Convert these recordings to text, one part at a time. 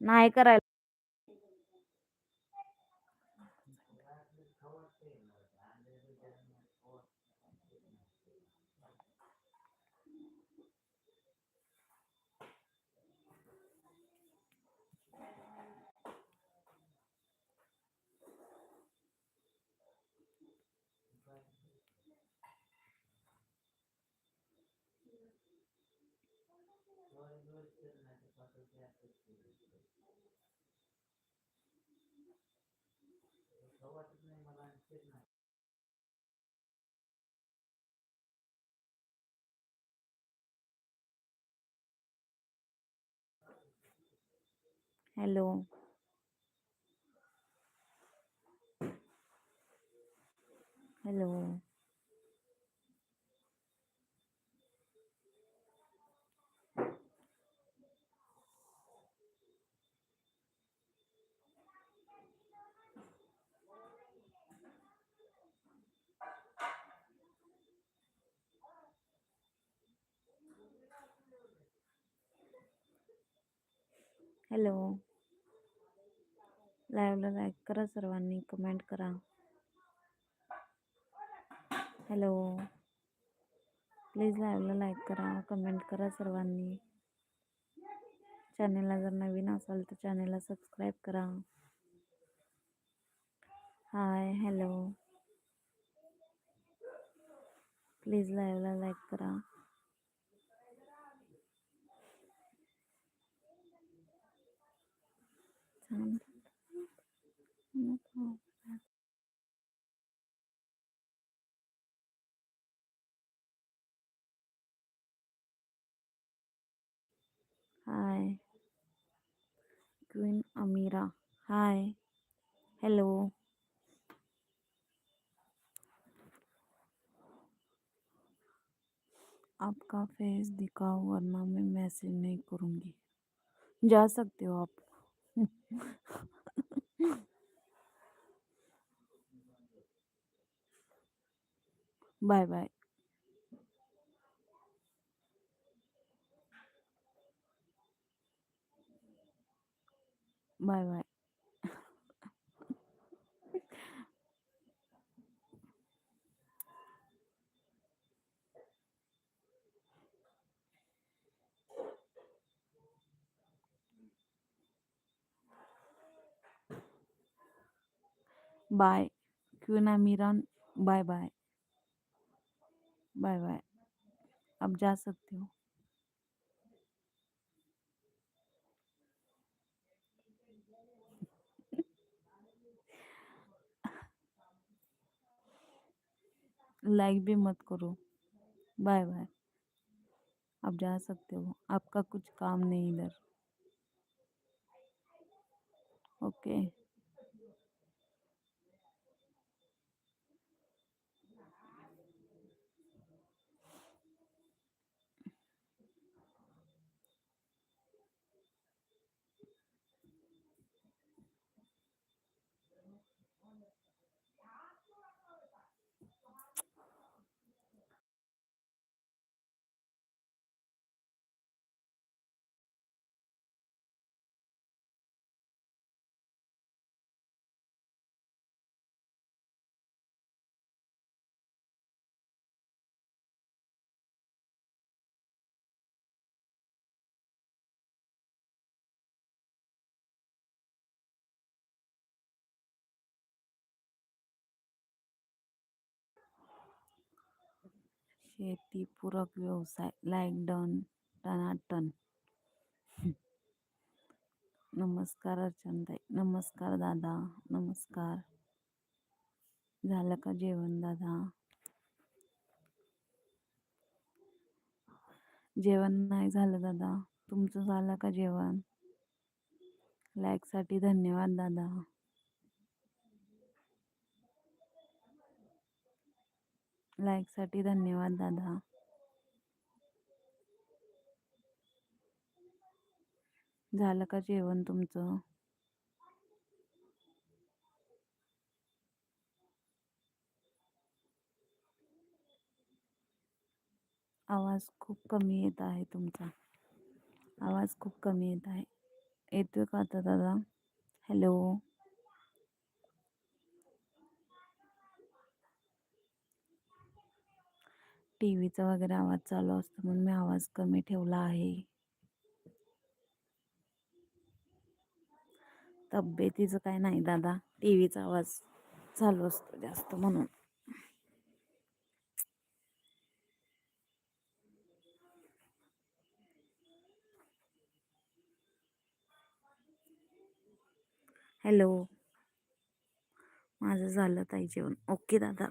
नाही करायला. Hello hello hello लाईव्हला लाईक करा सर्वांनी कमेंट करा हॅलो प्लीज़ लाईव्हला लाईक करा कमेंट करा सर्वांनी चॅनेलला जर नवीन असाल तर चॅनेलला सबस्क्राईब करा हाय हॅलो प्लीज़ लाईव्हला लाईक करा hi queen Amira hi hello आपका फेस दिखाओ वरना मैं मैसेज नहीं करूँगी। जा सकते हो आप। 拜拜。拜拜。bye bye queen Amiran bye bye bye bye अब जा सकते हो। लाइक भी मत करो। बाय बाय आप जा सकते हो। आपका कुछ काम नहीं इधर। ओके शेतीपूरक व्यवसाय लाईक डन टनाटन नमस्कार अर्चनताई. नमस्कार दादा. नमस्कार. झालं का जेवण दादा? जेवण नाही झालं दादा. तुमचं झालं का जेवण? लाईकसाठी धन्यवाद दादा. लाईकसाठी धन्यवाद दादा. झालं का जेवण तुमचं? आवाज खूप कमी येत आहे तुमचा. आवाज खूप कमी येत आहे. येतोय का आता दादा? हॅलो टी व्हीचा वगैरे आवाज चालू असतो म्हणून मी आवाज कमी ठेवला आहे. तब्येतीचं काय नाही दादा टी व्हीचा आवाज चालू असतो जास्त म्हणून. हॅलो. माझं झालं ताई जेवण. ओके दादा.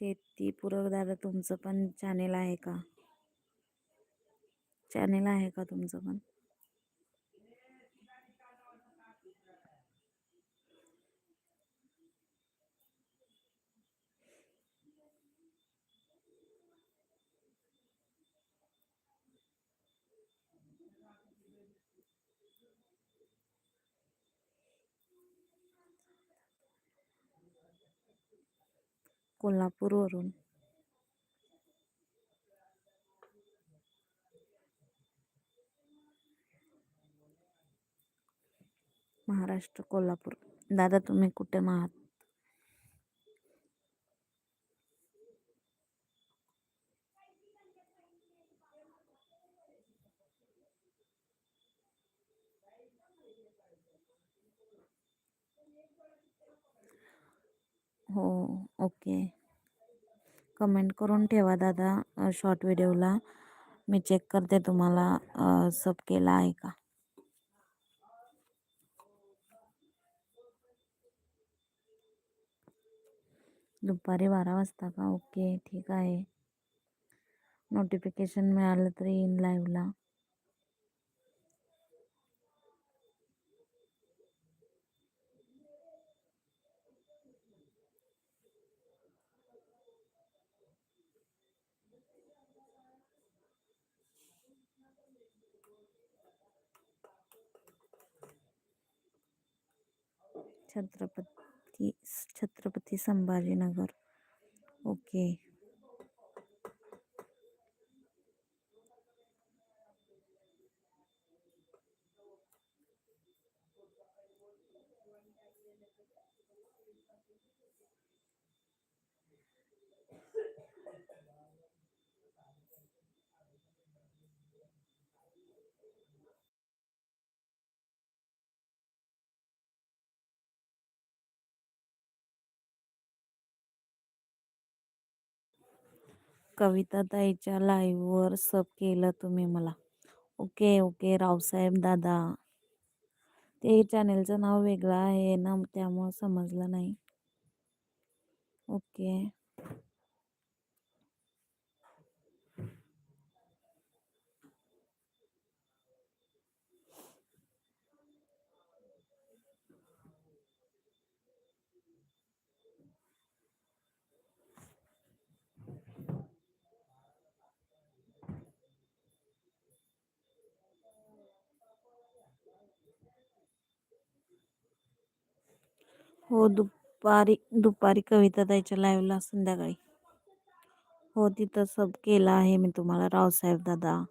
शेतीपूरक दादा तुमचं पण चॅनेल आहे का? चॅनेल आहे का तुमचं पण? कोल्हापूरवरून महाराष्ट्र कोल्हापूर दादा तुम्ही कुठे आहात हो, ओके. कमेंट करून ठेवा दादा शॉर्ट व्हिडिओला मी चेक करते तुम्हाला सब केला आहे का? दुपारी बारा वाजता का? ओके, ठीक आहे. नोटिफिकेशन मिळालं तरी इन लाईव्हला छत्रपती छत्रपती संभाजीनगर. ओके. कविता ताईच्या लाईव्हवर सब केलं तुम्ही मला. ओके ओके रावसाहेब दादा. ते चॅनेलचं नाव वेगळं आहे ना त्यामुळं समजलं नाही. ओके. हो दुपारी दुपारी कविता द्यायच्या लाईव्हला संध्याकाळी. हो तिथं सब केलं आहे मी तुम्हाला रावसाहेब दादा.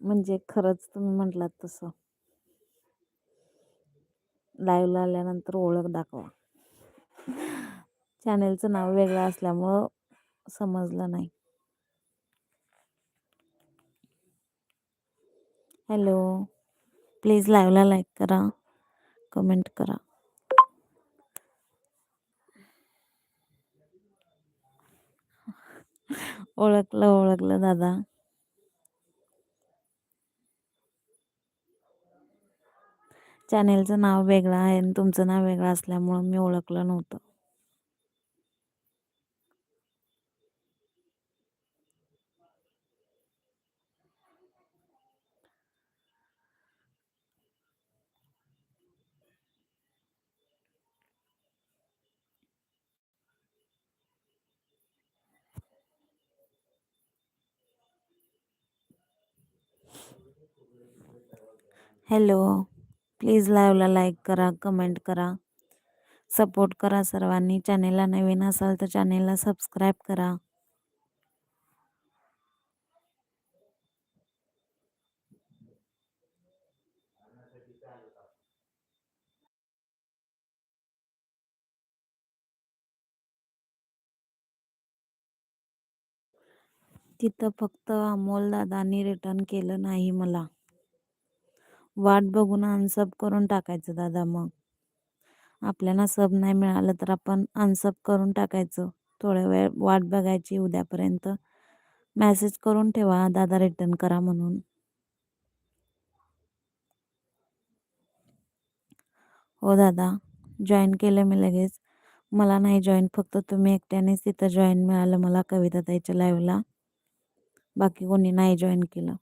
म्हणजे खरंच तुम्ही म्हटलात तसं. लाईव्हला आल्यानंतर ओळख दाखवा. चॅनेलचं नाव वेगळं असल्यामुळं समजलं नाही. हॅलो. प्लीज लाईव्हला लाईक करा कमेंट करा. ओळखलं ओळखलं दादा. चॅनेलचं नाव वेगळं आहे आणि तुमचं नाव वेगळं असल्यामुळं मी ओळखलं नव्हतं. हॅलो प्लीज लाईव्हला लाईक करा कमेंट करा. सपोर्ट करा सर्वांनी. चॅनेलला नवीन असाल तर चॅनेलला सबस्क्राईब करा. तिथं फक्त अमोल दादानी रिटर्न केलं नाही मला. वाट बघून अनसब करून टाकायचं दादा मग. आपल्याला सब नाही मिळालं तर आपण अनसब करून टाकायचं. थोड्या वेळ वाट बघायची उद्यापर्यंत. मॅसेज करून ठेवा दादा रिटर्न करा म्हणून. हो दादा जॉईन केलं मी लगेच. मला नाही जॉईन फक्त तुम्ही एकट्यानेच तिथं जॉईन मिळालं मला कविता ताईच्या लाईव्हला बाकी कोणी नाही जॉईन केलं.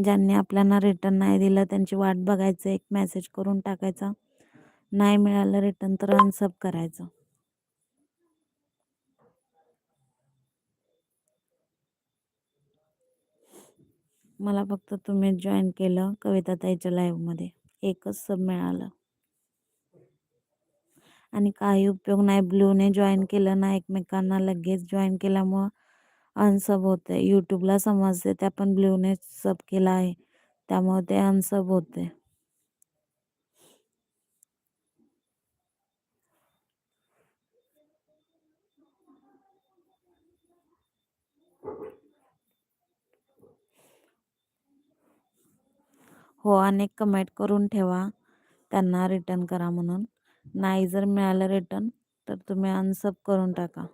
ज्यांनी आपल्याला रिटर्न नाही दिलं त्यांची वाट बघायचं एक मेसेज करून टाकायचा. नाही मिळालं रिटर्न तर अनसब करायचं. मला फक्त तुम्ही जॉईन केलं कविता ताईच्या लाईव्हमध्ये एकच सब मिळालं. आणि काही उपयोग नाही. ब्लूने जॉईन केलं ना एकमेकांना लगेच जॉईन केल्यामुळं अनसब होते यूट्यूबला समजते ते आपण ब्ल्यूने सब केला आहे. त्यामुळे ते अनसब होते हो अनेक कमेंट करून ठेवा. त्यांना रिटर्न करा म्हणून. नाही जर मिळालं रिटर्न तर तुम्ही अनसब करून टाका.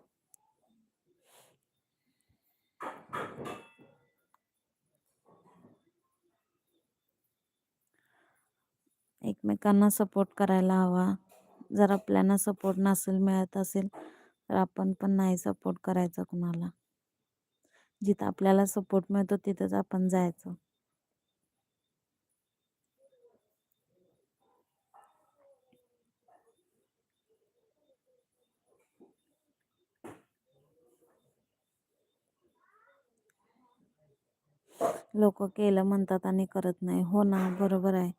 एकमेकांना सपोर्ट करायला हवा. जर आपल्याला सपोर्ट नसेल मिळत असेल तर आपण पण नाही सपोर्ट करायचा कुणाला. जिथं आपल्याला सपोर्ट मिळतो तिथंच आपण जायचं. लोक केलं म्हणतात आणि करत नाही. हो ना बरोबर आहे.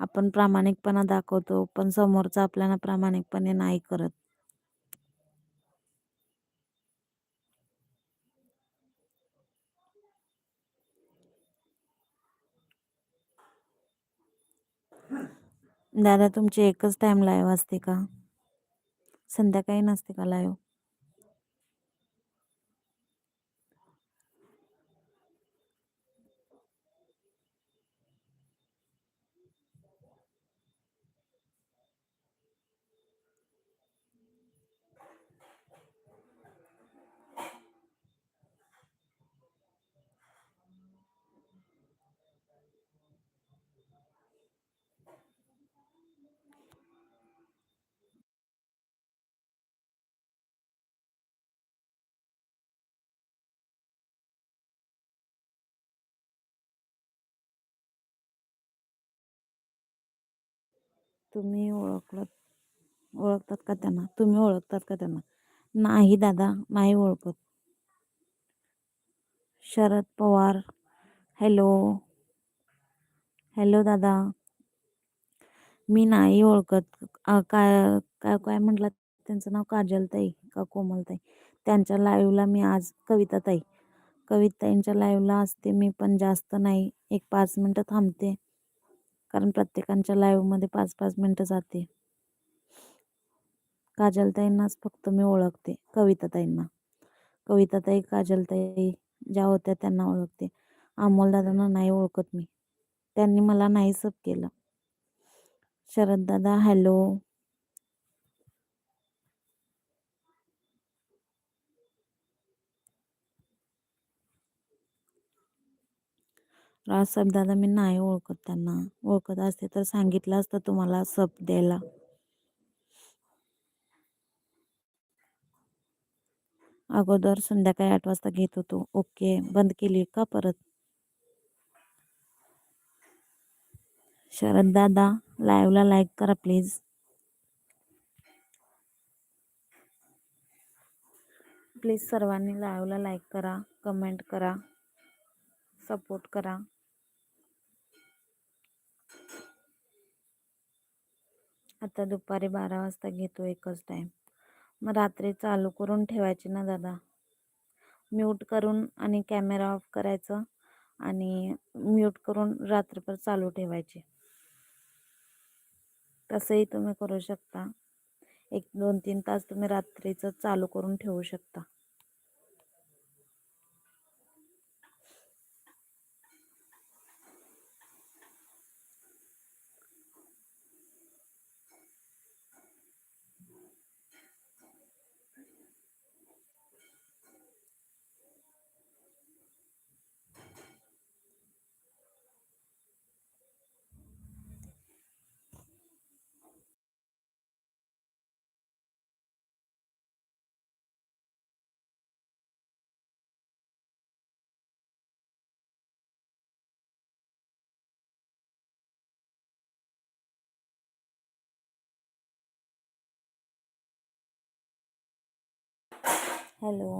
आपण प्रामाणिकपणा दाखवतो पण समोरचा आपल्याला प्रामाणिकपणे नाही करत. दादा तुमची एकच टाईम लाईव्ह असते का? संध्याकाळी नसते का लाईव्ह तुम्ही ओळखलं ओळखतात का त्यांना? तुम्ही ओळखतात का त्यांना? नाही दादा नाही ओळखत. शरद पवार हॅलो. हॅलो दादा. मी नाही ओळखत. काय काय काय म्हटलं? त्यांचं नाव काजलताई का कोमलताई? त्यांच्या लाईव्हला मी आज कविताताई. कविताईंच्या लाईव्हला असते मी पण जास्त नाही. एक पाच मिनटं थांबते. कारण प्रत्येकांच्या लाईव्हमध्ये पाच पाच मिनटं जाते. काजलताईंनाच फक्त मी ओळखते कविताताईंना. कविताताई काजलताई ज्या होत्या त्यांना ओळखते. अमोलदादांना नाही ओळखत मी. त्यांनी मला नाही सब केलं. शरददादा हॅलो राजसाहेब दादा मी नाही ओळखत त्यांना. ओळखत असते तर सांगितलं असतं तुम्हाला सब द्यायला. अगोदर संध्याकाळी आठ वाजता घेत होतो. ओके. बंद केली का परत? शरद दादा लाईव्हला लाईक करा प्लीज. प्लीज सर्वांनी लाईव्हला लाईक करा कमेंट करा सपोर्ट करा. आता दुपारी बारा वाजता घेतो एकच टाईम मग रात्री चालू करून ठेवायची ना दादा. म्यूट करून आणि कॅमेरा ऑफ करायचं आणि म्यूट करून रात्रभर चालू ठेवायची. तसंही तुम्ही करू शकता. एक दोन तीन तास तुम्ही रात्रीचं चालू करून ठेवू शकता. हॅलो.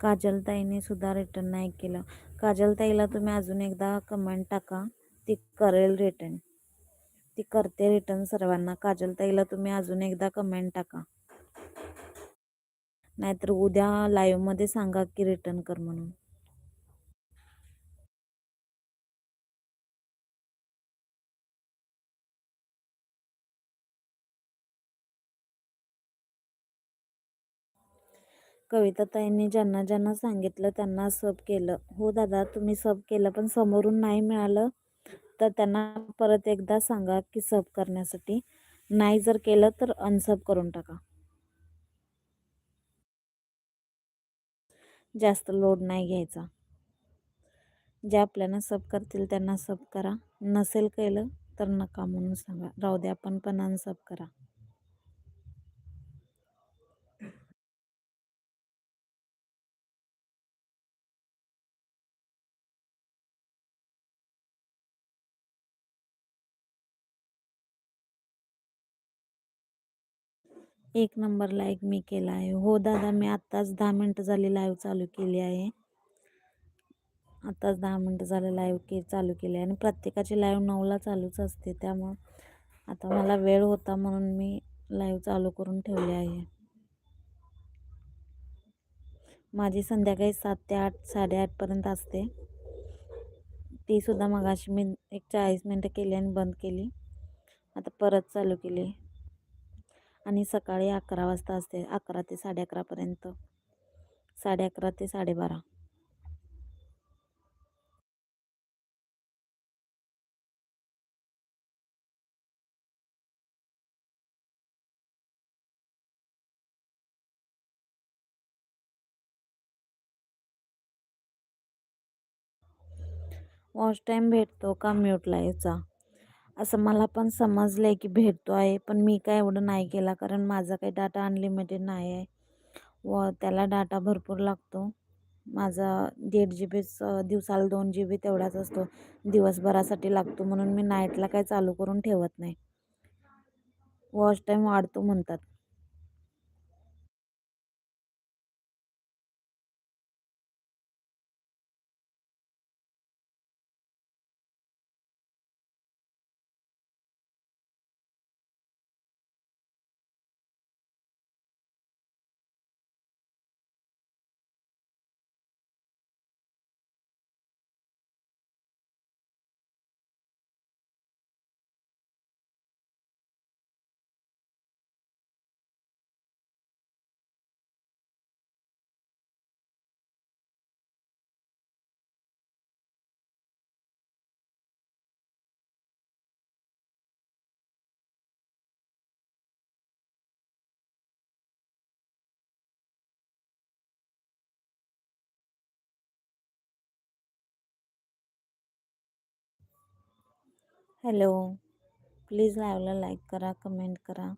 काजलताईने सुद्धा रिटर्न नाही केलं. काजलताईला तुम्ही अजून एकदा कमेंट टाका. ती करेल रिटर्न ती करते रिटर्न सर्वांना. काजलताईला तुम्ही अजून एकदा कमेंट टाका. नाहीतर उद्या लाईव्हमध्ये सांगा की रिटर्न कर म्हणून. कविता ताईंनी ज्यांना ज्यांना सांगितलं त्यांना सब केलं. हो दादा तुम्ही सब केलं पण समोरून नाही मिळालं तर त्यांना परत एकदा सांगा की सब करण्यासाठी. नाही जर केलं तर अनसब करून टाका. जास्त लोड नाही घ्यायचा. जे आपल्याला सब करतील त्यांना सब करा. नसेल केलं तर नका म्हणून सांगा. राहू द्या आपण पण अनसब करा. एक नंबर लाईक मी केला आहे. हो दादा मी आत्ताच दहा मिनटं झाली लाईव्ह चालू केली आहे. आत्ताच दहा मिनटं झाले लाईव्ह के चालू केली आहे. आणि प्रत्येकाची लाईव्ह नऊला चालूच असते. त्यामुळं आता मला वेळ होता म्हणून मी लाईव्ह चालू करून ठेवले आहे. माझी संध्याकाळी सात ते आठ साडेआठपर्यंत असते. तीसुद्धा मगाशी मी एक चाळीस मिनटं केली आणि बंद केली. आता परत चालू केली. आणि सकाळी अकरा वाजता असते अकरा ते साडे अकरापर्यंत साडे अकरा ते साडेबारा. वॉच टाईम भेटतो का म्यूट लाईव्हचा असं मला पण समजलं आहे की भेटतो आहे पण मी काय एवढं नाही केला कारण माझा काही डाटा अनलिमिटेड नाही आहे. व त्याला डाटा भरपूर लागतो. माझा दीड जी बीच दिवसाला दोन जी बी तेवढाच असतो. दिवसभरासाठी लागतो म्हणून मी नाईटला काय चालू करून ठेवत नाही. वॉच टाईम वाढतो म्हणतात. हॅलो. प्लीज लावला लाईक करा कमेंट करा.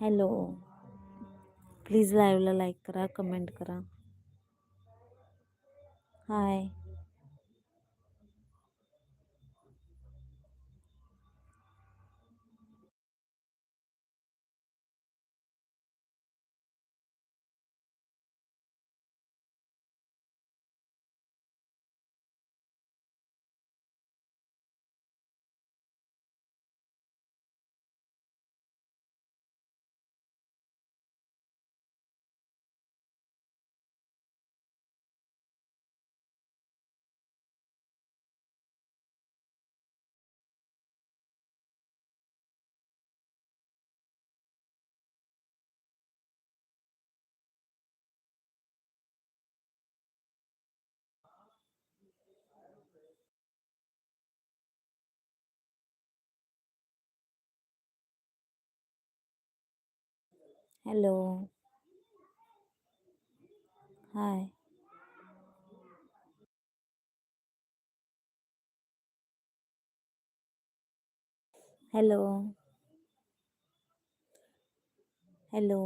हॅलो. प्लीज लाईव्हला लाईक करा कमेंट करा. Hi. Hello hi hello hello